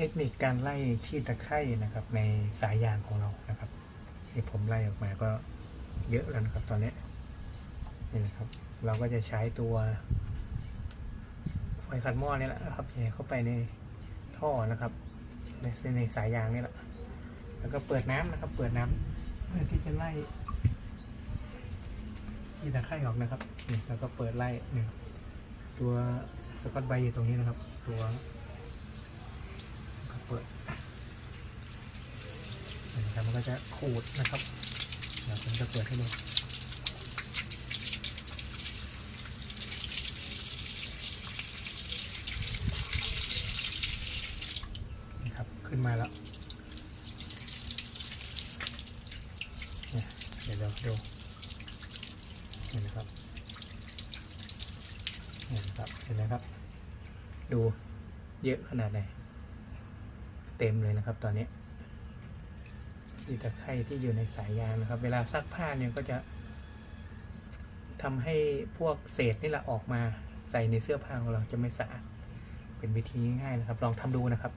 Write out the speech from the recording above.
เทคนิคการไล่ขี้ตะไคร่นะครับ ในสายยางของเรานะครับที่ผมไล่ออกมาก็เยอะแล้วนะครับตอนนี้นี่นะครับ เราก็จะใช้ตัวไฟขัดหม้อนี่แหละนะครับแย่เข้าไปในท่อนะครับในในสายยางนี่แหละแล้วก็เปิดน้ำนะครับ เปิดน้ำเพื่อที่จะไล่ขี้ตะไคร่ออกนะครับนี่แล้วก็เปิดไล่นี่ครับตัวสกอตไบอยู่ตรงนี้นะครับ ตัว เปิดนี่นะครับมันก็จะขูดนะครับเดี๋ยวผมจะเปิดให้ดูนี่ครับขึ้นมาแล้วเนี่ยเดี๋ยวเราดูเห็นนะครับเห็นครับเห็นไหมครับ ดูเยอะขนาดไหน เต็มเลยนะครับ ตอนนี้ดีตะไคร่ที่อยู่ในสายยางนะครับ เวลาซักผ้าเนี่ยก็จะทำให้พวกเศษนี่แหละออกมาใส่ในเสื้อผ้าของเราจะไม่สะอาดเป็นวิธีง่ายๆนะครับ ลองทำดูนะครับ